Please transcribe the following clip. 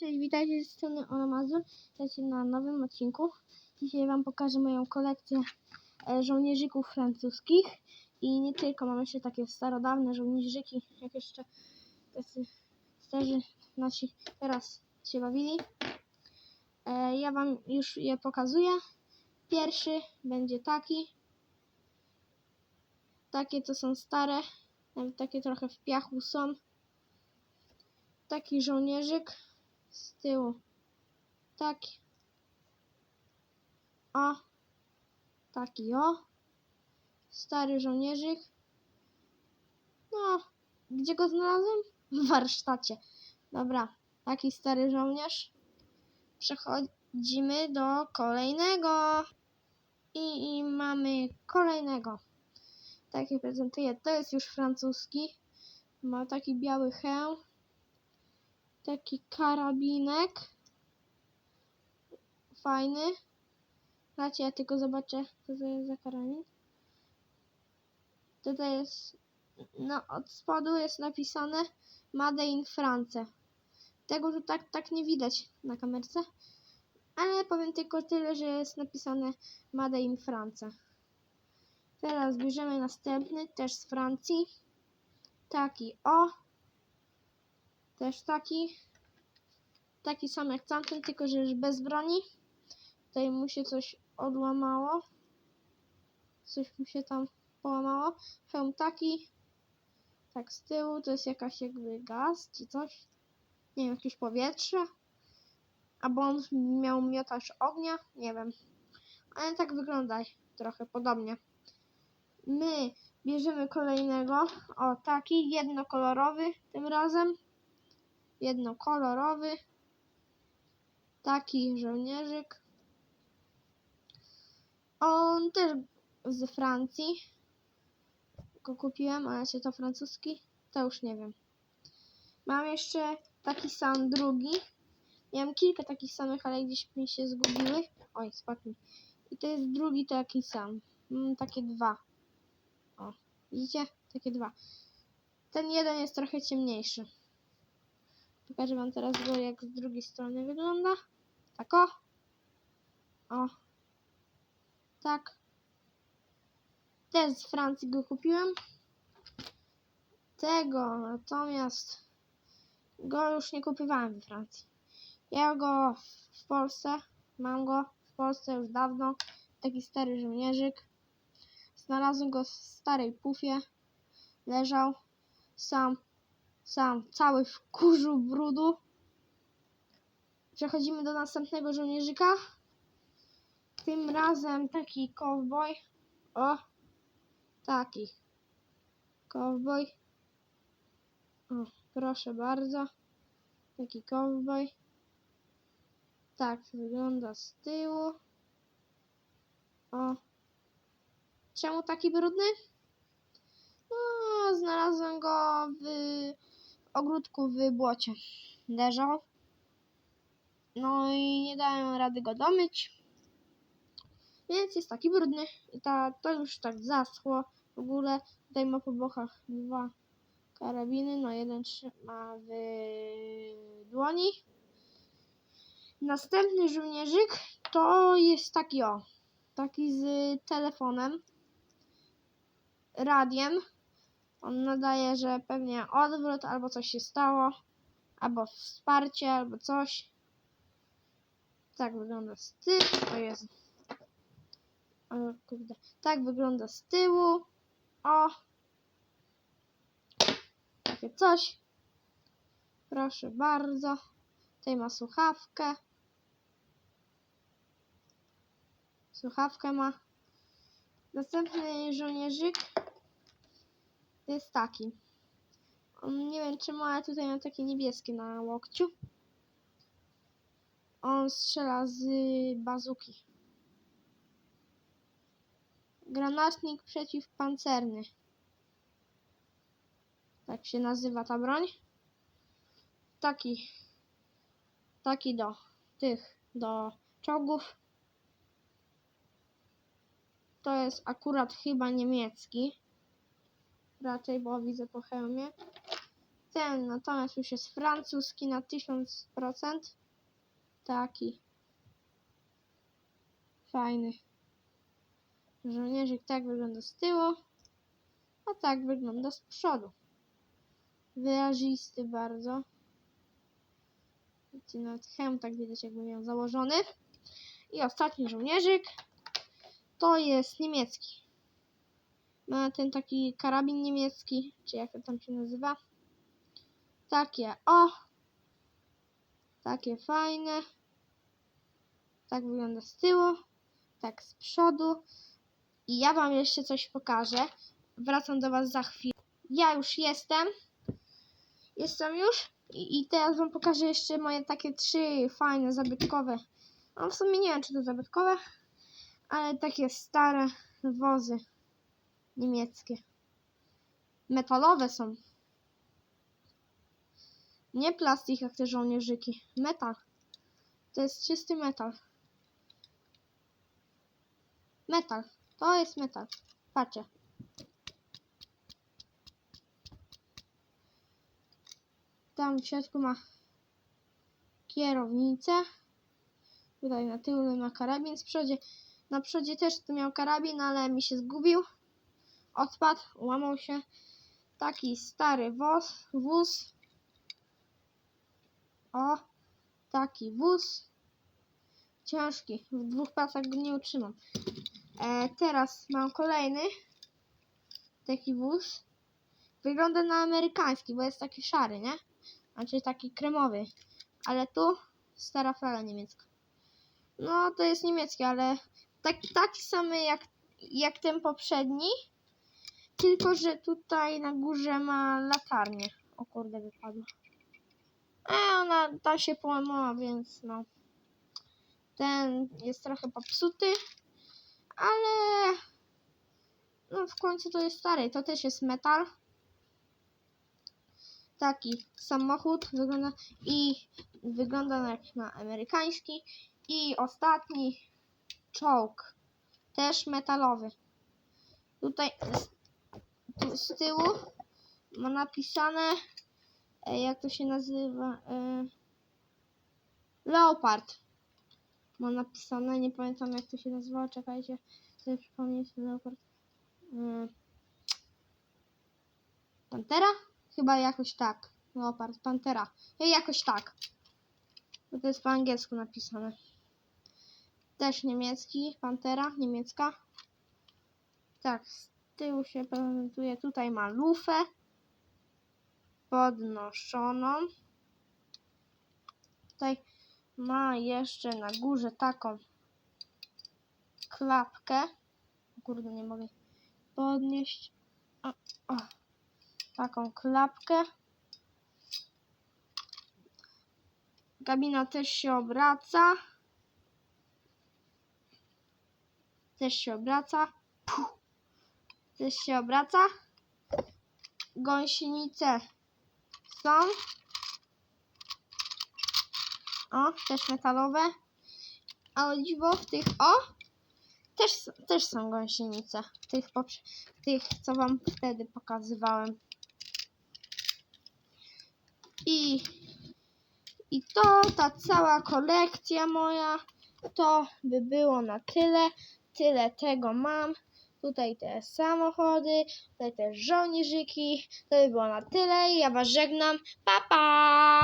Cześć, witajcie z strony Onomazur. Jesteście na nowym odcinku. Dzisiaj Wam pokażę moją kolekcję e, żołnierzyków francuskich. I nie tylko, mam jeszcze takie starodawne żołnierzyki, jak jeszcze tacy starzy nasi teraz się bawili. E, Ja Wam już je pokazuję. Pierwszy będzie taki. Takie to są stare, nawet takie trochę w piachu są. Taki żołnierzyk z tyłu. Taki. O. Taki o. Stary żołnierzyk. No, gdzie go znalazłem? W warsztacie. Dobra, taki stary żołnierz. Przechodzimy do kolejnego. I, i mamy kolejnego. Taki prezentuję. To jest już francuski. Ma taki biały hełm taki karabinek. Fajny. Znacie, ja tylko zobaczę, co to jest za karabin. Tutaj jest, no od spodu jest napisane Made in France. Tego tu tak, tak nie widać na kamerce. Ale powiem tylko tyle, że jest napisane Made in France. Teraz bierzemy następny, też z Francji. Taki o. Też taki. Taki sam jak tamten, tylko że już bez broni. Tutaj mu się coś odłamało. Coś mu się tam połamało. Hełm taki. Tak z tyłu. To jest jakaś jakby gaz czy coś. Nie wiem, jakieś powietrze. Albo on miał miotacz ognia. Nie wiem. Ale tak wygląda trochę podobnie. My bierzemy kolejnego. O, taki jednokolorowy tym razem jednokolorowy. Taki żołnierzyk. On też z Francji. Go kupiłem, ale czy to francuski? To już nie wiem. Mam jeszcze taki sam drugi. Miałem kilka takich samych, ale gdzieś mi się zgubiły. Oj, spadł. I to jest drugi taki sam. Mam takie dwa. O, widzicie? Takie dwa. Ten jeden jest trochę ciemniejszy. Pokażę wam teraz go, jak z drugiej strony wygląda. Tak o. O. Tak. Też z Francji go kupiłem. Tego natomiast go już nie kupowałem we Francji. Ja go w Polsce, mam go w Polsce już dawno. Taki stary żołnierzyk. Znalazłem go w starej pufie. Leżał sam sam cały w kurzu brudu. Przechodzimy do następnego żołnierzyka. Tym razem taki cowboy. O, taki cowboy. O, proszę bardzo. Taki cowboy. Tak wygląda z tyłu. O. Czemu taki brudny? No, znalazłem go w ogródku w błocie. Leżał. No i nie dałem rady go domyć. Więc jest taki brudny. Ta, to już tak zaschło. W ogóle tutaj ma po bokach dwa karabiny. No jeden trzyma w dłoni. Następny żołnierzyk to jest taki o. Taki z telefonem. Radiem. On nadaje, że pewnie odwrót albo coś się stało, albo wsparcie, albo coś. Tak wygląda z tyłu. To jest. O, kurde. Tak wygląda z tyłu. O. Takie coś. Proszę bardzo. Tutaj ma słuchawkę. Słuchawkę ma. Następny żołnierzyk jest taki. Nie wiem czemu, ale tutaj ma takie niebieskie na łokciu. On strzela z bazuki. Granatnik przeciwpancerny. Tak się nazywa ta broń. Taki. Taki do tych, do czołgów. To jest akurat chyba niemiecki raczej, bo widzę po hełmie. ten natomiast już jest francuski na 1000%. Taki fajny żołnierzyk. Tak wygląda z tyłu, a tak wygląda z przodu. Wyrazisty bardzo. Widzicie, Nawet hełm tak widać jakby miał założony. I ostatni żołnierzyk to jest niemiecki. Ma ten taki karabin niemiecki, czy jak to tam się nazywa. Takie, o! Takie fajne. Tak wygląda z tyłu, tak z przodu. I ja wam jeszcze coś pokażę. Wracam do was za chwilę. Ja już jestem. Jestem już. I, i teraz wam pokażę jeszcze moje takie trzy fajne, zabytkowe. No w sumie nie wiem, czy to zabytkowe, ale takie stare wozy niemieckie. Metalowe są. Nie plastik jak te żołnierzyki. Metal. To jest czysty metal. Metal. To jest metal. Patrzcie. Tam w środku ma kierownicę. Tutaj na tyłu ma karabin. Z przodzie, na przodzie też tu miał karabin, ale mi się zgubił. Odpadł, łamał się. Taki stary woz, wóz. O, taki wóz. Ciężki. W dwóch pasach go nie utrzymam. E, teraz mam kolejny taki wóz. Wygląda na amerykański, bo jest taki szary, nie? Znaczy taki kremowy. Ale tu stara fala niemiecka. No, to jest niemiecki, ale tak, taki samy jak, jak ten poprzedni. Tylko, że tutaj na górze ma latarnię. O kurde, wypadła. A ona tam się połamała, więc no. Ten jest trochę popsuty, ale no w końcu to jest stary. To też jest metal. Taki samochód wygląda i wygląda jak na amerykański. I ostatni czołg, też metalowy. Tutaj z, tyłu ma napisane, e, jak to się nazywa, e, Leopard. Ma napisane, nie pamiętam jak to się nazywało, czekajcie, sobie przypomnieć, Leopard. E, Pantera? Chyba jakoś tak. Leopard, Pantera. Jakoś tak. To jest po angielsku napisane. Też niemiecki, Pantera, niemiecka. Tak, tyłu się prezentuje. Tutaj ma lufę podnoszoną. Tutaj ma jeszcze na górze taką klapkę. Kurde, nie mogę podnieść. O, o. Taką klapkę. Kabina też się obraca. Też się obraca. Puh. Też się obraca. Gąsienice są. O, też metalowe. A dziwo w tych, o, też, też są gąsienice. Tych, tych, co wam wtedy pokazywałem. I i to, ta cała kolekcja moja, to by było na tyle. Tyle tego mam. Tutaj te samochody, tutaj te żołnierzyki. To by było na tyle. Ja was żegnam. Pa, pa!